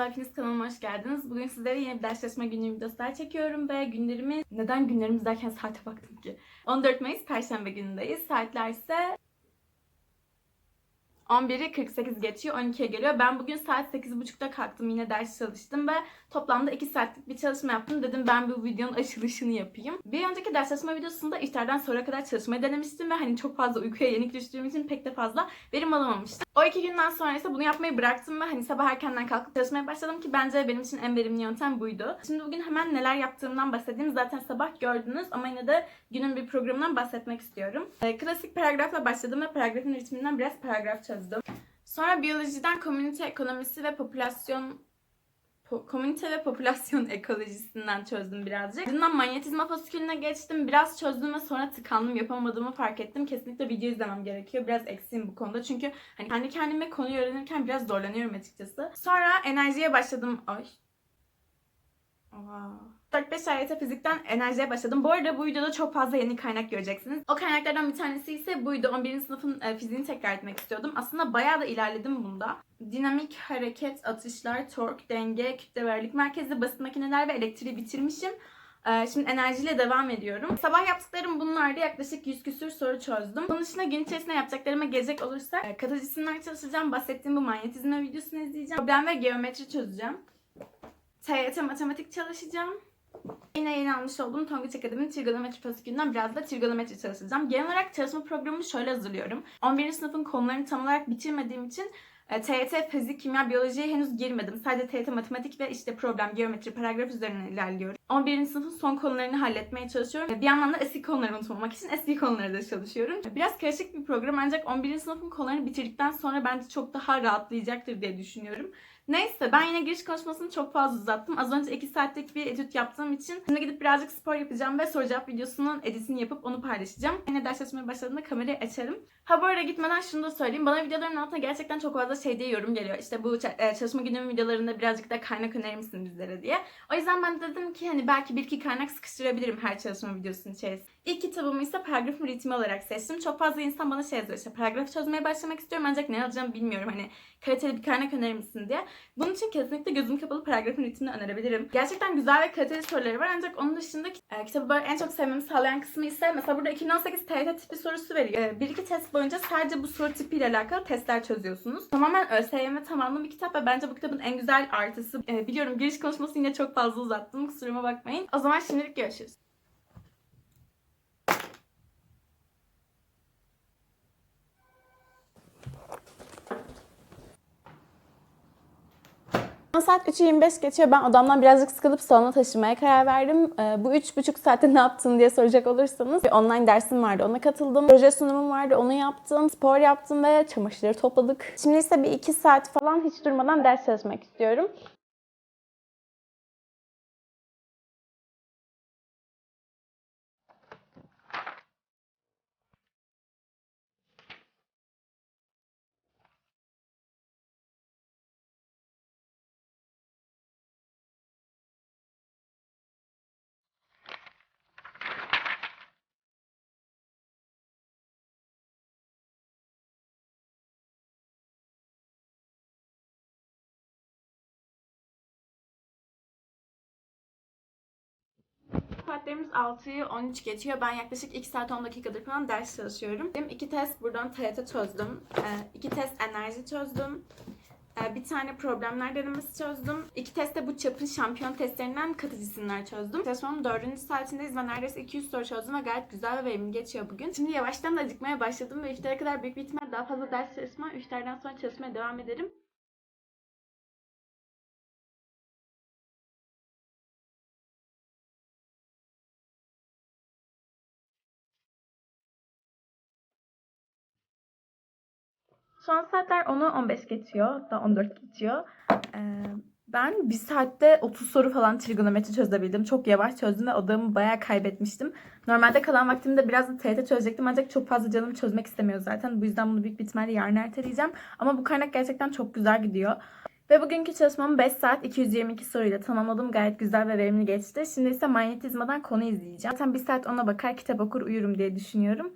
De hepiniz kanalıma hoş geldiniz. Bugün sizlere yeni bir ders çalışma günlüğü videosu daha çekiyorum ve günlerimi neden günlerimiz derken saate baktım ki. 14 Mayıs Perşembe günündeyiz. Saatler ise 11'i 48 geçiyor, 12'ye geliyor. Ben bugün saat 8.30'da kalktım, yine ders çalıştım ve toplamda 2 saatlik bir çalışma yaptım. Dedim ben bu videonun açılışını yapayım. Bir önceki ders çalışma videosunda iftardan sonra kadar çalışmayı denemiştim ve hani çok fazla uykuya yenik düştüğüm için pek de fazla verim alamamıştım. O iki günden sonra ise bunu yapmayı bıraktım ve hani sabah erkenden kalkıp çalışmaya başladım ki bence benim için en verimli yöntem buydu. Şimdi bugün hemen neler yaptığımdan bahsedeyim. Zaten sabah gördünüz ama yine de günün bir programından bahsetmek istiyorum. Ee, klasik paragrafla başladım ve paragrafın ritminden biraz paragraf çözdüm. Sonra biyolojiden komünite ekonomisi ve popülasyon po- komünite ve popülasyon ekolojisinden çözdüm birazcık. Ardından manyetizma fasikülüne geçtim. Biraz çözdüm ve sonra tıkandım. Yapamadığımı fark ettim. Kesinlikle video izlemem gerekiyor. Biraz eksiğim bu konuda. Çünkü hani kendi kendime konuyu öğrenirken biraz zorlanıyorum açıkçası. Sonra enerjiye başladım. Ay. Oha. 4-5 ayete fizikten enerjiye başladım. Bu arada bu videoda çok fazla yeni kaynak göreceksiniz. O kaynaklardan bir tanesi ise buydu. 11. sınıfın e, fiziğini tekrar etmek istiyordum. Aslında bayağı da ilerledim bunda. Dinamik, hareket, atışlar, tork, denge, kütle ve ağırlık merkezi, basit makineler ve elektriği bitirmişim. Ee, Şimdi enerjiyle devam ediyorum. Sabah yaptıklarım bunlardı. Yaklaşık 100 küsür soru çözdüm. Bunun dışında gün içerisinde yapacaklarıma gelecek olursak e, katı cisimler çalışacağım. Bahsettiğim bu manyetizma videosunu izleyeceğim. Problem ve geometri çözeceğim. TYT matematik çalışacağım. Yine yeni almış olduğum Tonguç Akademi'nin trigonometri fasikülünden biraz da trigonometri çalışacağım. Genel olarak çalışma programını şöyle hazırlıyorum. 11. sınıfın konularını tam olarak bitirmediğim için e, TYT, fizik, kimya, biyolojiye henüz girmedim. Sadece TYT matematik ve işte problem, geometri, paragraf üzerinden ilerliyorum. 11. sınıfın son konularını halletmeye çalışıyorum. E, Bir yandan da eski konuları unutmamak için eski konuları da çalışıyorum. E, Biraz karışık bir program ancak 11. sınıfın konularını bitirdikten sonra bence çok daha rahatlayacaktır diye düşünüyorum. Neyse ben yine giriş konuşmasını çok fazla uzattım. Az önce 2 saatlik bir etüt yaptığım için şimdi gidip birazcık spor yapacağım ve soru cevap videosunun editini yapıp onu paylaşacağım. Yine ders çalışmaya başladığımda kamerayı açarım. Ha bu arada gitmeden şunu da söyleyeyim. Bana videoların altına gerçekten çok fazla şey diye yorum geliyor. İşte bu e, çalışma günüm videolarında birazcık da kaynak önerir misin bizlere diye. O yüzden ben de dedim ki hani belki bir iki kaynak sıkıştırabilirim her çalışma videosunun içerisinde. İlk kitabımı ise paragrafın ritmi olarak seçtim. Çok fazla insan bana şey yazıyor işte paragraf çözmeye başlamak istiyorum ancak ne alacağımı bilmiyorum. Hani kaliteli bir kaynak önerir misin diye. Bunun için kesinlikle gözüm kapalı paragrafın ritmini önerebilirim. Gerçekten güzel ve kaliteli soruları var ancak onun dışında e, kitabı böyle en çok sevmemi sağlayan kısmı ise mesela burada 2018 TYT tipi sorusu veriyor. E, bir iki test boyunca sadece bu soru tipiyle alakalı testler çözüyorsunuz. Tamamen ÖSYM tabanlı bir kitap ve bence bu kitabın en güzel artısı. E, biliyorum giriş konuşması yine çok fazla uzattım kusuruma bakmayın. O zaman şimdilik görüşürüz. Saat 3'ü 25 geçiyor. Ben odamdan birazcık sıkılıp salona taşımaya karar verdim. Ee, bu 3,5 saatte ne yaptın diye soracak olursanız bir online dersim vardı. Ona katıldım. Proje sunumum vardı. Onu yaptım. Spor yaptım ve çamaşırları topladık. Şimdi ise bir 2 saat falan hiç durmadan ders çalışmak istiyorum. Saatlerimiz 6'yı 13 geçiyor. Ben yaklaşık 2 saat 10 dakikadır falan ders çalışıyorum. Benim iki test buradan TYT çözdüm. Ee, iki test enerji çözdüm. Ee, bir tane problemler denemesi çözdüm. İki testte bu çapın şampiyon testlerinden katı cisimler çözdüm. Çalışmamın dördüncü saatindeyiz ve neredeyse 200 soru çözdüm ve gayet güzel ve verimli geçiyor bugün. Şimdi yavaştan da acıkmaya başladım ve iftara kadar büyük bir ihtimal daha fazla ders çalışma, iftardan sonra çalışmaya devam ederim. Şu an saatler 10'u 15 geçiyor. Hatta 14 geçiyor. Ee, ben bir saatte 30 soru falan trigonometri çözebildim. Çok yavaş çözdüm ve odamı bayağı kaybetmiştim. Normalde kalan vaktimde biraz da TYT çözecektim ancak çok fazla canım çözmek istemiyor zaten. Bu yüzden bunu büyük bir ihtimalle yarın erteleyeceğim. Ama bu kaynak gerçekten çok güzel gidiyor. Ve bugünkü çalışmamı 5 saat 222 soruyla tamamladım. Gayet güzel ve verimli geçti. Şimdi ise manyetizmadan konu izleyeceğim. Zaten bir saat ona bakar kitap okur uyurum diye düşünüyorum.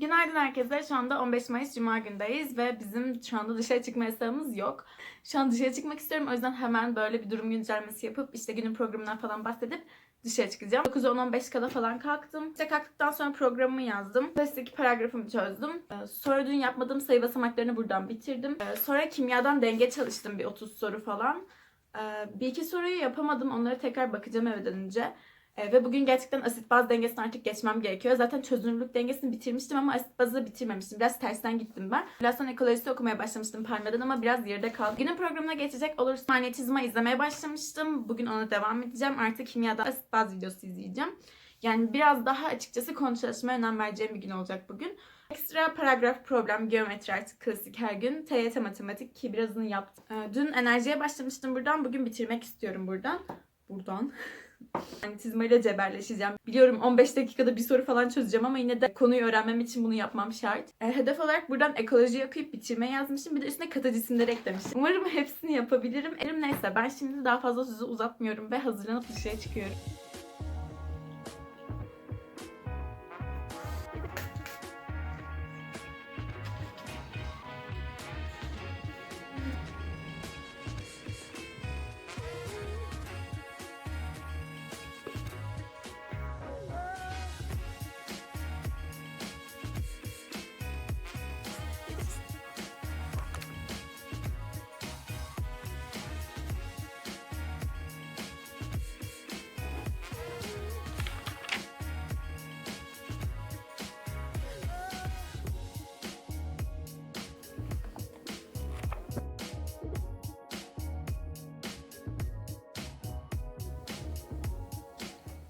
Günaydın herkese. Şu anda 15 Mayıs Cuma gündeyiz ve bizim şu anda dışarı çıkma yasağımız yok. Şu an dışarı çıkmak istiyorum. O yüzden hemen böyle bir durum güncellemesi yapıp işte günün programından falan bahsedip dışarı çıkacağım. 9-10-15 kala falan kalktım. İşte kalktıktan sonra programımı yazdım. Klasik paragrafımı çözdüm. Ee, Sonra dün yapmadığım sayı basamaklarını buradan bitirdim. Ee, Sonra kimyadan denge çalıştım bir 30 soru falan. Ee, Bir iki soruyu yapamadım. Onlara tekrar bakacağım eve dönünce. Ee, ve bugün gerçekten asit baz dengesini artık geçmem gerekiyor. Zaten çözünürlük dengesini bitirmiştim ama asit bazı bitirmemiştim. Biraz tersten gittim ben. Sonra ekolojisi okumaya başlamıştım parmeden ama biraz geride kaldım. Günün programına geçecek olursa manyetizma izlemeye başlamıştım. Bugün ona devam edeceğim. Artık kimyada asit baz videosu izleyeceğim. Yani biraz daha açıkçası konu önem vereceğim bir gün olacak bugün. Ekstra paragraf, problem, geometri artık klasik her gün. TYT matematik ki birazını yaptım. Ee, Dün enerjiye başlamıştım buradan. Bugün bitirmek istiyorum buradan. Buradan. Manyetizmayla cebelleşeceğim. Biliyorum 15 dakikada bir soru falan çözeceğim ama yine de konuyu öğrenmem için bunu yapmam şart. E, hedef olarak buradan ekoloji okuyup bitirmeye yazmışım. Bir de üstüne katı cisimleri eklemişim. Umarım hepsini yapabilirim. Elim neyse ben şimdi daha fazla sözü uzatmıyorum ve hazırlanıp dışarı çıkıyorum.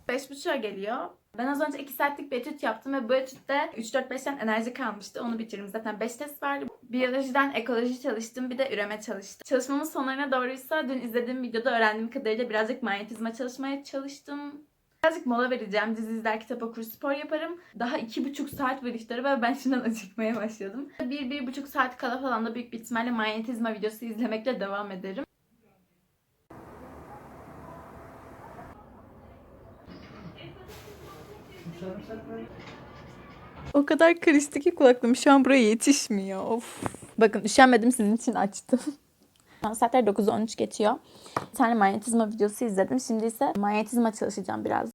Beş buçuğa geliyor. Ben az önce 2 saatlik bir etüt yaptım ve bu etütte 3-4-5'ten enerji kalmıştı. Onu bitirdim. Zaten 5 test vardı. Biyolojiden ekoloji çalıştım. Bir de üreme çalıştım. Çalışmamın sonlarına doğruysa dün izlediğim videoda öğrendiğim kadarıyla birazcık manyetizma çalışmaya çalıştım. Birazcık mola vereceğim. Dizi izler, kitap okur, spor yaparım. Daha iki buçuk saat var iftara ve ben şimdiden acıkmaya başladım. Bir, bir buçuk saat kala falan da büyük bir ihtimalle manyetizma videosu izlemekle devam ederim. O kadar karıştı ki kulaklığım şu an buraya yetişmiyor. Of. Bakın üşenmedim sizin için açtım. Saatler 9'u 13 geçiyor. Bir tane manyetizma videosu izledim. Şimdi ise manyetizma çalışacağım biraz.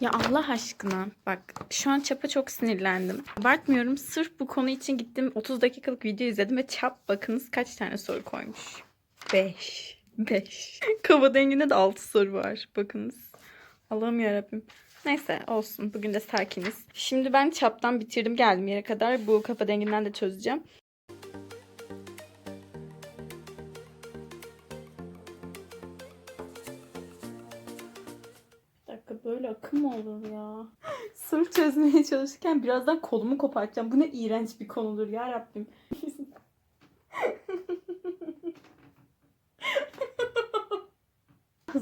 Ya Allah aşkına bak şu an çapa çok sinirlendim. Abartmıyorum sırf bu konu için gittim 30 dakikalık video izledim ve çap bakınız kaç tane soru koymuş. 5. 5. Kaba denginde de 6 soru var bakınız. Allah'ım yarabbim. Neyse olsun bugün de sakiniz. Şimdi ben çaptan bitirdim geldim yere kadar. Bu kafa denginden de çözeceğim. Bir dakika böyle akım olur ya? Sırf çözmeye çalışırken birazdan kolumu kopartacağım. Bu ne iğrenç bir konudur ya Rabbim.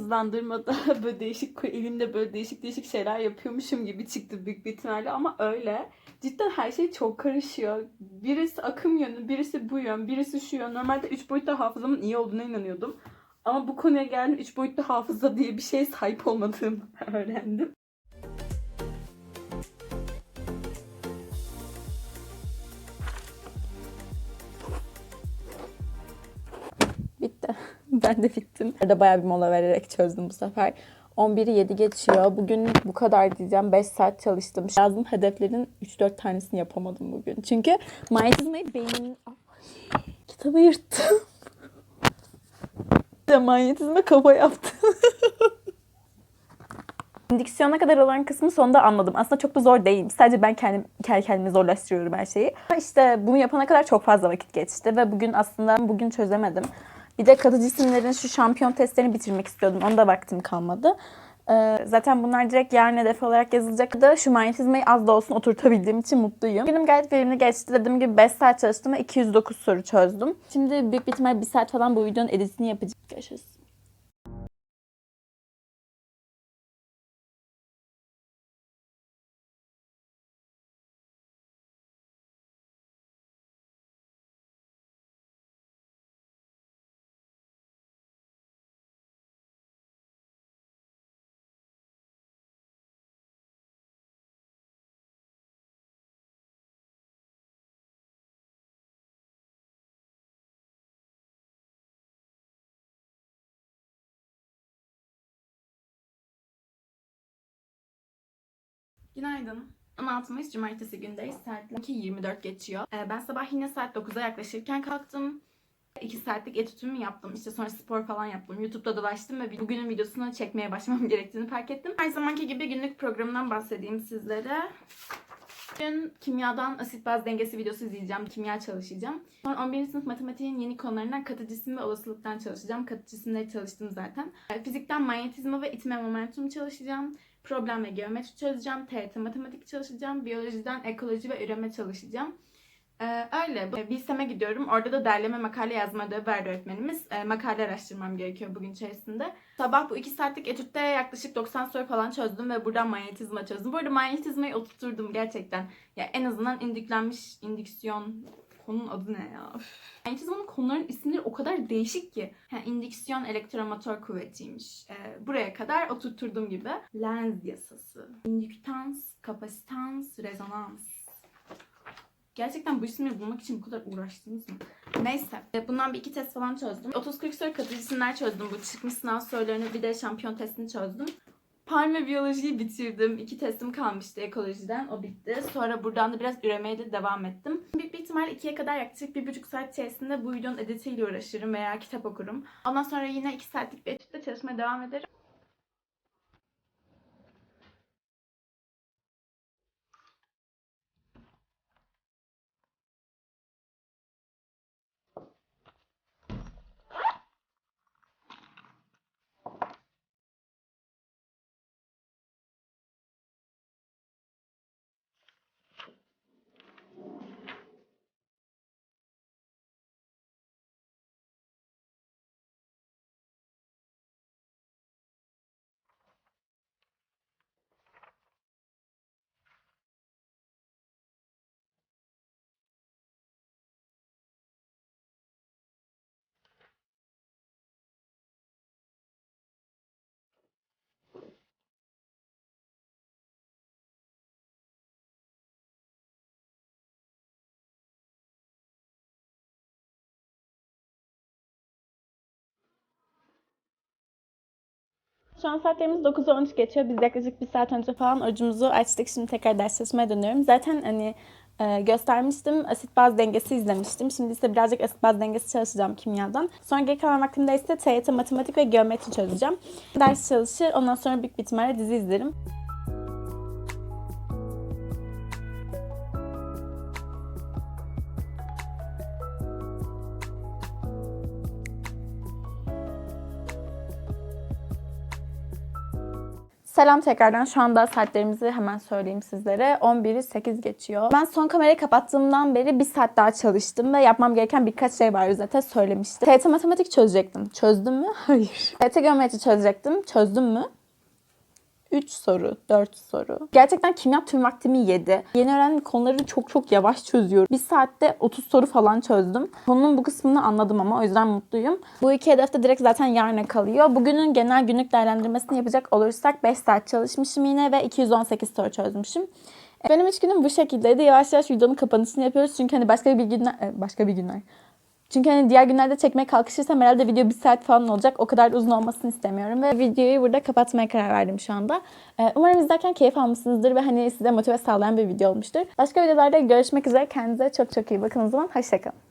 Hızlandırmada böyle değişik elimde böyle değişik değişik şeyler yapıyormuşum gibi çıktı büyük bir ihtimalle ama öyle. Cidden her şey çok karışıyor. Birisi akım yönü, birisi bu yön, birisi şu yön. Normalde 3 boyutlu hafızamın iyi olduğuna inanıyordum. Ama bu konuya geldim 3 boyutlu hafıza diye bir şeye sahip olmadığımı öğrendim. Ben de bittim. Arada bayağı bir mola vererek çözdüm bu sefer. 11'i 7 geçiyor. Bugün bu kadar diyeceğim. 5 saat çalıştım. Yazdığım hedeflerin 3-4 tanesini yapamadım bugün. Çünkü manyetizmayı beynimin... Kitabı yırttım. De manyetizme kafa yaptım. Diksiyona kadar olan kısmı sonunda anladım. Aslında çok da zor değil. Sadece ben kendim, kendi kendime zorlaştırıyorum her şeyi. İşte bunu yapana kadar çok fazla vakit geçti ve bugün aslında bugün çözemedim. Bir de katı cisimlerin şu şampiyon testlerini bitirmek istiyordum. Onda vaktim kalmadı. Ee, zaten bunlar direkt yarın hedef olarak yazılacak da şu manyetizmayı az da olsun oturtabildiğim için mutluyum. Günüm gayet verimli geçti. Dediğim gibi 5 saat çalıştım ve 209 soru çözdüm. Şimdi büyük bir ihtimal 1 saat falan bu videonun editini yapacağım. Görüşürüz. Günaydın. 16 Mayıs Cumartesi gündeyiz. Saatler 2.24 geçiyor. Ee, ben sabah yine saat 9'a yaklaşırken kalktım. 2 saatlik etütümü yaptım. İşte sonra spor falan yaptım. YouTube'da dolaştım ve bugünün videosunu çekmeye başlamam gerektiğini fark ettim. Her zamanki gibi günlük programından bahsedeyim sizlere. Bugün kimyadan asit baz dengesi videosu izleyeceğim. Kimya çalışacağım. Sonra 11. sınıf matematiğin yeni konularından katı cisim ve olasılıktan çalışacağım. Katı cisimleri çalıştım zaten. Ee, Fizikten manyetizma ve itme momentum çalışacağım. Problem ve geometri çözeceğim. TRT matematik çalışacağım. Biyolojiden ekoloji ve üreme çalışacağım. Ee, öyle. Bilsem'e gidiyorum. Orada da derleme makale yazma ödevi verdi öğretmenimiz. Ee, makale araştırmam gerekiyor bugün içerisinde. Sabah bu iki saatlik etütte yaklaşık 90 soru falan çözdüm ve buradan manyetizma çözdüm. Bu arada manyetizmayı oturturdum gerçekten. Ya en azından indüklenmiş indüksiyon konunun adı ne ya? Manyetizmanın konuların isimleri o kadar değişik ki. Ha, indüksiyon elektromotor kuvvetiymiş. Ee, buraya kadar oturturdum gibi. Lenz yasası. İndüktans, kapasitans, rezonans. Gerçekten bu isimleri bulmak için bu kadar uğraştınız mı? Neyse. E, Bundan bir iki test falan çözdüm. 30-40 soru katı cisimler çözdüm. Bu çıkmış sınav sorularını bir de şampiyon testini çözdüm. Palme biyolojiyi bitirdim. İki testim kalmıştı ekolojiden. O bitti. Sonra buradan da biraz üremeye de devam ettim. Büyük bir ihtimalle ikiye kadar yaklaşık bir buçuk saat içerisinde bu videonun editiyle uğraşırım veya kitap okurum. Ondan sonra yine iki saatlik bir etütte çalışmaya devam ederim. Şu an saatlerimiz 9'u 13 geçiyor. Biz yaklaşık bir saat önce falan orucumuzu açtık. Şimdi tekrar ders çalışmaya dönüyorum. Zaten hani e, göstermiştim. Asit baz dengesi izlemiştim. Şimdi ise birazcık asit baz dengesi çalışacağım kimyadan. Sonra geri kalan vaktimde ise TYT matematik ve geometri çözeceğim. Ders çalışır. Ondan sonra büyük bir ihtimalle dizi izlerim. Selam tekrardan. Şu anda saatlerimizi hemen söyleyeyim sizlere. 11'i 8 geçiyor. Ben son kamerayı kapattığımdan beri bir saat daha çalıştım ve yapmam gereken birkaç şey var zaten söylemiştim. TYT matematik çözecektim. Çözdüm mü? Hayır. TYT geometri çözecektim. Çözdüm mü? 3 soru, 4 soru. Gerçekten kimya tüm vaktimi yedi. Yeni öğrendiğim konuları çok çok yavaş çözüyorum. Bir saatte 30 soru falan çözdüm. Konunun bu kısmını anladım ama o yüzden mutluyum. Bu iki hedef de direkt zaten yarına kalıyor. Bugünün genel günlük değerlendirmesini yapacak olursak 5 saat çalışmışım yine ve 218 soru çözmüşüm. Benim iş günüm bu şekildeydi. Yavaş yavaş videonun kapanışını yapıyoruz. Çünkü hani başka bir günler... e, Başka bir günler. Çünkü hani diğer günlerde çekmeye kalkışırsam herhalde video bir saat falan olacak. O kadar uzun olmasını istemiyorum ve videoyu burada kapatmaya karar verdim şu anda. Ee, Umarım izlerken keyif almışsınızdır ve hani size motive sağlayan bir video olmuştur. Başka videolarda görüşmek üzere. Kendinize çok çok iyi bakın o zaman. Hoşçakalın.